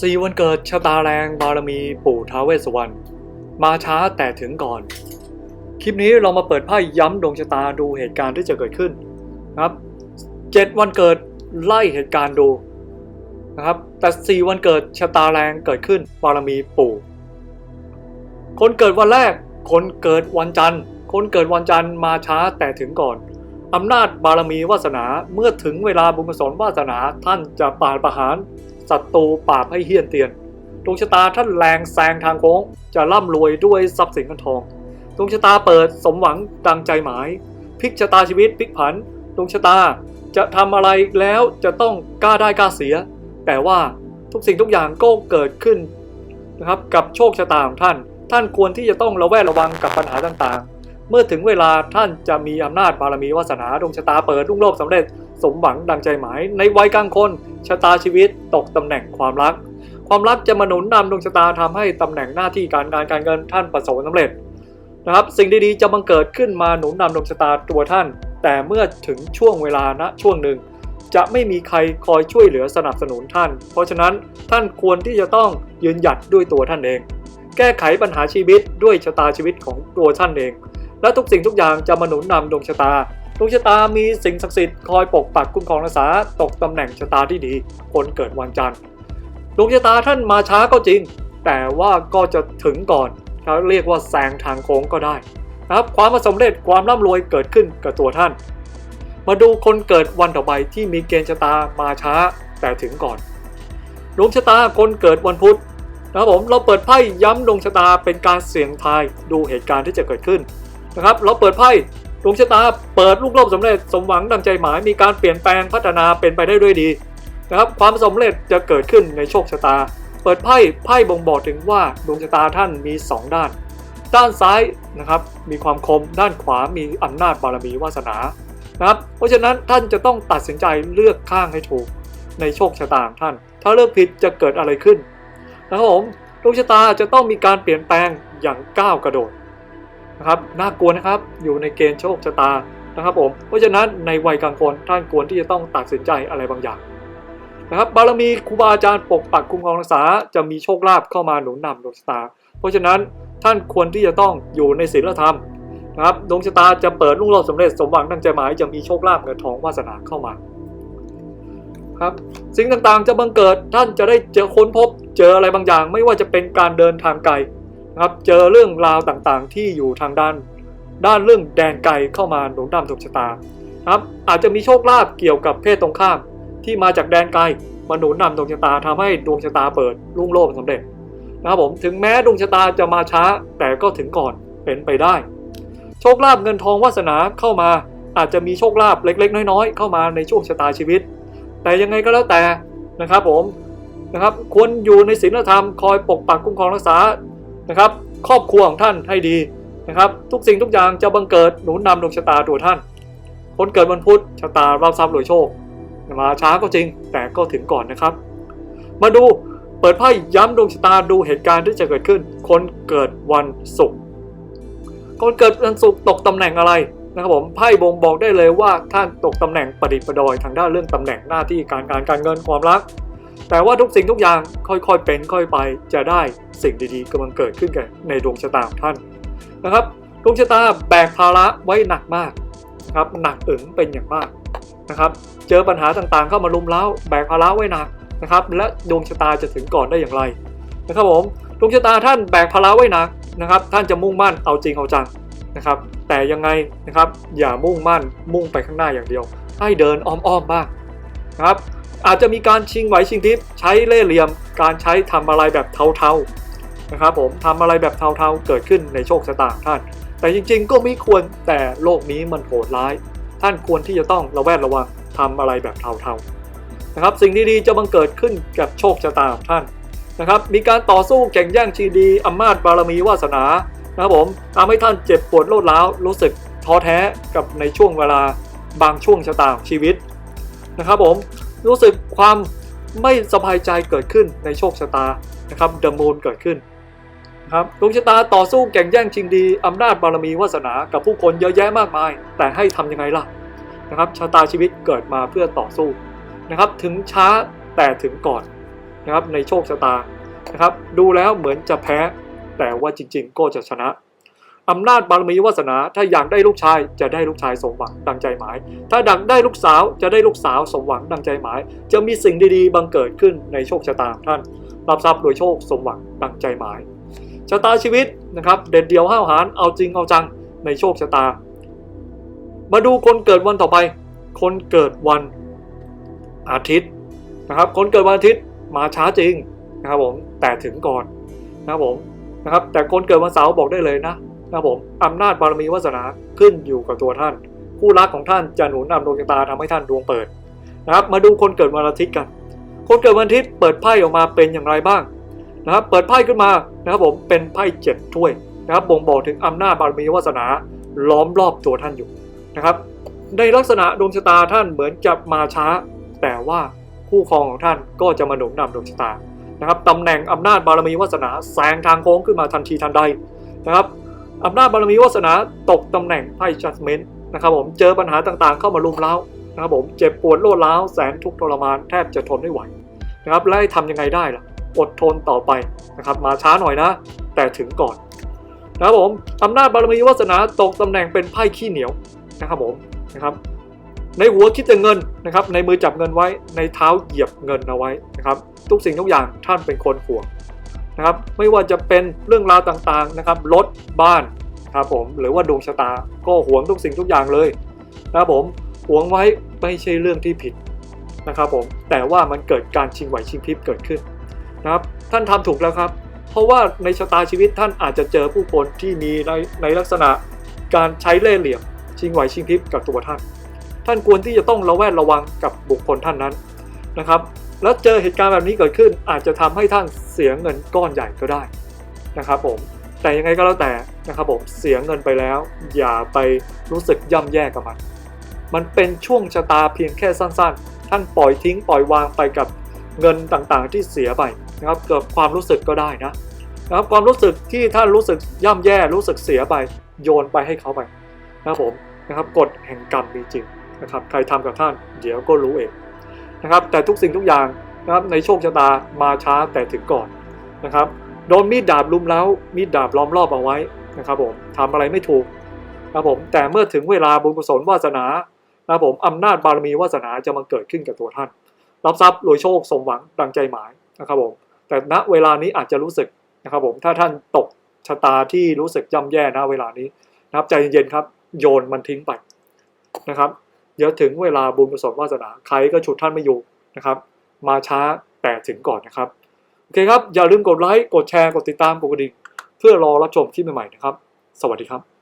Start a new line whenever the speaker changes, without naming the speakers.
สี่วันเกิดชะตาแรงบารมีปู่ท้าเวสวรรณมาช้าแต่ถึงก่อน คลิปนี้เรามาเปิดไพ่ย้ำดวงชะตาดูเหตุการณ์ที่จะเกิดขึ้นนะครับเจ็ดวันเกิดไล่เหตุการณ์ดูนะครับ แต่สี่วันเกิดชะตาแรงเกิดขึ้นบารมีปู่ คนเกิดวันแรก คนเกิดวันจันทร์ คนเกิดวันจันทร์มาช้าแต่ถึงก่อนอำนาจบารมีวาสนาเมื่อถึงเวลาบุญกุศลวาสนาท่านจะปาดประหาร ศัตรูปราบให้เฮี้ยนเตียนดวงชะตาท่านแรงแซงทางโค้ง จะร่ำรวยด้วยทรัพย์สินเงินทองดวงชะตาเปิดสมหวังดังใจหมายพลิกชะตาชีวิตพลิกผันดวงชะตาจะทำอะไรแล้วจะต้องกล้าได้กล้าเสีย แต่ว่าทุกสิ่งทุกอย่างก็เกิดขึ้นนะครับกับโชคชะตาของท่าน ท่านควรที่จะต้องระแวดระวังกับปัญหาต่างๆ เมื่อถึงเวลาท่านจะมีอำนาจบารมีวาสนาดวงชะตาเปิดรุ่งโรจน์สำเร็จ สมหวังดังใจหมายในวัยกลางคนชะตาชีวิตตกตำแหน่งความรัก ความรักจะมาหนุนนำดวงชะตาทำให้ตำแหน่งหน้าที่การงานการเงินท่านประสบความสำเร็จนะครับสิ่งดีๆจะบังเกิดขึ้นมาหนุนนำดวงชะตาตัวท่าน แต่เมื่อถึงช่วงเวลาณช่วงหนึ่ง จะไม่มีใครคอยช่วยเหลือสนับสนุนท่าน เพราะฉะนั้นท่านควรที่จะต้องยืนหยัดด้วยตัวท่านเอง แก้ไขปัญหาชีวิตด้วยชะตาชีวิตของตัวท่านเอง และทุกสิ่งทุกอย่างจะมาหนุนนำดวงชะตา ดวงชะตามีสิ่งศักดิ์สิทธิ์คอยปกปักคุ้มครองรักษาตกตำแหน่งชะตาที่ดี คนเกิดวันจันทร์ดวงชะตาท่านมาช้าก็จริง แต่ว่าก็จะถึงก่อนเขาเรียกว่าแซงทางโค้งก็ได้นะครับความสำเร็จความร่ำรวยเกิดขึ้นกับตัวท่าน มาดูคนเกิดวันต่อไปที่มีเกณฑ์ชะตามาช้าแต่ถึงก่อนดวงชะตาคนเกิดวันพุธนะครับผมเราเปิดไพ่ย้ำดวงชะตาเป็นการเสี่ยงทายดูเหตุการณ์ที่จะเกิดขึ้นนะครับ เราเปิดไพ่ ดวงชะตาเปิดลูกโลกสำเร็จสมหวังดังใจหมายมีการเปลี่ยนแปลงพัฒนาเป็นไปได้ด้วยดีนะครับความสำเร็จจะเกิดขึ้นในโชคชะตา เปิดไพ่ไพ่บ่งบอกถึงว่าดวงชะตาท่านมี 2 ด้าน ด้านซ้ายนะครับมีความคมด้านขวามีอำนาจบารมีวาสนานะครับเพราะฉะนั้นท่านจะต้องตัดสินใจเลือกข้างให้ถูกในโชคชะตาของท่าน ถ้าเลือกผิดจะเกิดอะไรขึ้นนะครับผมดวงชะตาจะต้องมีการเปลี่ยนแปลงอย่างก้าวกระโดด นะครับน่ากลัวนะครับอยู่ในเกณฑ์โชคชะตานะครับผมเพราะฉะนั้นในวัยกลางคนท่านควรที่จะต้องตัดสินใจอะไรบางอย่างนะครับบารมีครูบาอาจารย์ปกปักคุ้มครองรักษาจะมีโชคลาภเข้ามาหนุนนำดวงชะตา เพราะฉะนั้นท่านควรที่จะต้องอยู่ในศีลธรรมนะครับดวงชะตาจะเปิดลุ่งโรจน์สำเร็จสมหวังดังใจหมายจะมีโชคลาภเงินทองวาสนาเข้ามาครับสิ่งต่างๆจะบังเกิดท่านจะได้เจอค้นพบเจออะไรบางอย่าง ไม่ว่าจะเป็นการเดินทางไกล นะครับเจอเรื่องราวต่างๆ ที่อยู่ทางด้าน ด้านเรื่องแดนไกลเข้ามาหนุนนำดวงชะตาครับอาจจะมีโชคลาภเกี่ยวกับเพศตรงข้าม ที่มาจากแดนไกลมาหนุนนำดวงชะตาทำให้ดวงชะตาเปิดรุ่งโรจน์สำเร็จนะครับผมถึงแม้ดวงชะตาจะมาช้าแต่ก็ถึงก่อนเป็นไปได้ โชคลาภเงินทองวาสนาเข้ามาอาจจะมีโชคลาภเล็ก ๆ น้อยๆ เข้ามาในช่วงชะตาชีวิต แต่ยังไงก็แล้วแต่นะครับผมนะครับควรอยู่ในศีลธรรมคอยปกปักคุ้มครองรักษา นะครับ ครอบครัวของท่านให้ดีนะครับ ทุกสิ่งทุกอย่างจะบังเกิดหนุนนำดวงชะตาตัวท่าน คนเกิดวันพุธชะตารับทรัพย์รวยโชค มาช้าก็จริงแต่ก็ถึงก่อนนะครับ มาดูเปิดไพ่ย้ำดวงชะตาดูเหตุการณ์ที่จะเกิดขึ้น คนเกิดวันศุกร์คนเกิดวันศุกร์ตกตำแหน่งอะไรนะครับผมไพ่บ่งบอกได้เลยว่าท่านตกตำแหน่งประดิษฐ์ประดอยทางด้านเรื่องตำแหน่งหน้าที่การงานการเงินความรัก แต่ว่าทุกสิ่งทุกอย่างค่อยๆเป็นค่อยไปจะได้สิ่งดีๆกำลังเกิดขึ้นกันในดวงชะตาของท่านนะครับดวงชะตาแบกภาระไว้หนักมากนะครับหนักอึ๋งเป็นอย่างมากนะครับ เจอปัญหาต่างๆเข้ามาลุมเล้าแบกภาระไว้หนักนะครับ และดวงชะตาจะถึงก่อนได้อย่างไรนะครับผมดวงชะตาท่านแบกภาระไว้หนักนะครับ ท่านจะมุ่งมั่นเอาจริงเอาจังนะครับ แต่ยังไงนะครับอย่ามุ่งมั่นมุ่งไปข้างหน้าอย่างเดียว ให้เดินอ้อมๆบ้างนะครับ อาจจะมีการชิงไหวชิงทิพย์ใช้เล่ห์เหลี่ยม การใช้ทำอะไรแบบเทาๆนะครับผมทำอะไรแบบเทาๆเกิดขึ้นในโชคชะตาท่าน แต่จริงๆ ก็ไม่ควรแต่โลกนี้มันโหดร้าย ท่านควรที่จะต้องระแวดระวังทำอะไรแบบเทาๆนะครับสิ่งดีๆจะบังเกิดขึ้นกับโชคชะตาของท่านนะครับมีการต่อสู้แข่งแย่งชิงดีอำนาจบารมีวาสนานะครับผมทำให้ท่านเจ็บปวดโลดร้าวรู้สึกท้อแท้กับในช่วงเวลาบางช่วงชะตาของชีวิตนะครับผม รู้สึกความไม่สบายใจเกิดขึ้นในโชคชะตานะครับเดมูนเกิดขึ้นนะครับดวงชะตาต่อสู้แข่งแย่งชิงดีอำนาจบารมีวาสนากับผู้คนเยอะแยะมากมาย แต่ให้ทำยังไงล่ะนะครับชะตาชีวิตเกิดมาเพื่อต่อสู้นะครับถึงช้าแต่ถึงก่อนนะครับในโชคชะตานะครับดูแล้วเหมือนจะแพ้แต่ว่าจริงๆ ก็จะชนะ อำนาจบารมีวาสนา ถ้าอยากได้ลูกชายจะได้ลูกชายสมหวังดังใจหมาย ถ้าดักได้ลูกสาวจะได้ลูกสาวสมหวังดังใจหมาย จะมีสิ่งดีๆบังเกิดขึ้นในโชคชะตาท่าน รับทรัพย์โดยโชคสมหวังดังใจหมายชะตาชีวิตนะครับ เด็ดเดียวห้าวหาญเอาจริงเอาจังในโชคชะตา มาดูคนเกิดวันต่อไป คนเกิดวันอาทิตย์นะครับ คนเกิดวันอาทิตย์มาช้าจริงนะครับผมแต่ถึงก่อนนะครับผมนะครับแต่คนเกิดวันเสาร์บอกได้เลยนะ นะครับผมอำนาจบารมีวาสนาขึ้นอยู่กับตัวท่าน ผู้รักของท่านจะหนุนนำดวงชะตาทำให้ท่านดวงเปิดนะครับมาดูคนเกิดวันอาทิตย์กัน คนเกิดวันอาทิตย์เปิดไพ่ออกมาเป็นอย่างไรบ้างนะครับเปิดไพ่ขึ้นมานะครับผมเป็นไพ่เจ็ดถ้วยนะครับบ่งบอกถึงอำนาจบารมีวาสนาล้อมรอบตัวท่านอยู่นะครับในลักษณะดวงชะตาท่านเหมือนจะมาช้า แต่ว่าคู่ครองของท่านก็จะมาหนุนนำดวงชะตานะครับตำแหน่งอำนาจบารมีวาสนาแซงทางโค้งขึ้นมาทันทีทันใดนะครับ อำนาจบารมีวาสนาตกตำแหน่งไพ่จัดเมนต์นะครับผมเจอปัญหาต่างๆเข้ามารุมเร้านะครับผมเจ็บปวดโลดร้าวแสนทุกข์ทรมานแทบจะทนไม่ไหวนะครับและให้ทำยังไงได้ล่ะ อดทนต่อไปนะครับมาช้าหน่อยนะ แต่ถึงก่อนนะครับผมอำนาจบารมีวาสนาตกตำแหน่งเป็นไพ่ขี้เหนียวนะครับผมนะครับในหัวคิดแต่เงินนะครับในมือจับเงินไว้ในเท้าเหยียบเงินเอาไว้นะครับทุกสิ่งทุกอย่างท่านเป็นคนห่วง นะครับไม่ว่าจะเป็นเรื่องราวต่างๆนะครับรถบ้านครับผมหรือว่าดวงชะตาก็หวงทุกสิ่งทุกอย่างเลยนะครับผมหวงไว้ไม่ใช่เรื่องที่ผิดนะครับผมแต่ว่ามันเกิดการชิงไหวชิงพริบเกิดขึ้นนะครับท่านทำถูกแล้วครับ เพราะว่าในชะตาชีวิตท่านอาจจะเจอผู้คนที่มีในในลักษณะการใช้เล่ห์เหลี่ยมชิงไหวชิงพริบกับตัวท่าน ท่านควรที่จะต้องระแวดระวังกับบุคคลท่านนั้นนะครับ แล้วเจอเหตุการณ์แบบนี้เกิดขึ้น อาจจะทำให้ท่านเสียเงินก้อนใหญ่ก็ได้นะครับผมแต่ยังไงก็แล้วแต่นะครับผมเสียเงินไปแล้ว อย่าไปรู้สึกย่ำแย่กับมัน มันเป็นช่วงชะตาเพียงแค่สั้นๆ ท่านปล่อยทิ้งปล่อยวางไปกับเงินต่างๆ ที่เสียไปนะครับเกิดความรู้สึกก็ได้นะนะครับความรู้สึกที่ท่านรู้สึกย่ำแย่รู้สึกเสียไปโยนไปให้เขาไปนะครับผมนะครับกฎแห่งกรรมมีจริงนะครับใครทำกับท่านเดี๋ยวก็รู้เอง นะครับ แต่ทุกสิ่งทุกอย่างนะครับในโชคชะตามาช้าแต่ถึงก่อนนะครับโดนมีดดาบลุมแล้วมีดดาบล้อมรอบเอาไว้นะครับผมทำอะไรไม่ถูกนะครับผมแต่เมื่อถึงเวลาบุญกุศลวาสนานะครับผมอำนาจบารมีวาสนาจะมาเกิดขึ้นกับตัวท่าน รับทรัพย์รวยโชคสมหวังดังใจหมายนะครับผมแต่ณเวลานี้อาจจะรู้สึกนะครับผมถ้าท่านตกชะตาที่รู้สึกย่ำแย่ณเวลานี้นะครับใจเย็นๆครับ โยนมันทิ้งไปนะครับ เดี๋ยวถึงเวลาบุญกุศลวาสนาใครก็ฉุดท่านไม่อยู่นะครับ มาช้าแต่ถึงก่อนนะครับ โอเคครับ อย่าลืมกดไลค์ กดแชร์ กดติดตามกดกระดิ่งเพื่อรอรับชมคลิปใหม่ๆนะครับ สวัสดีครับ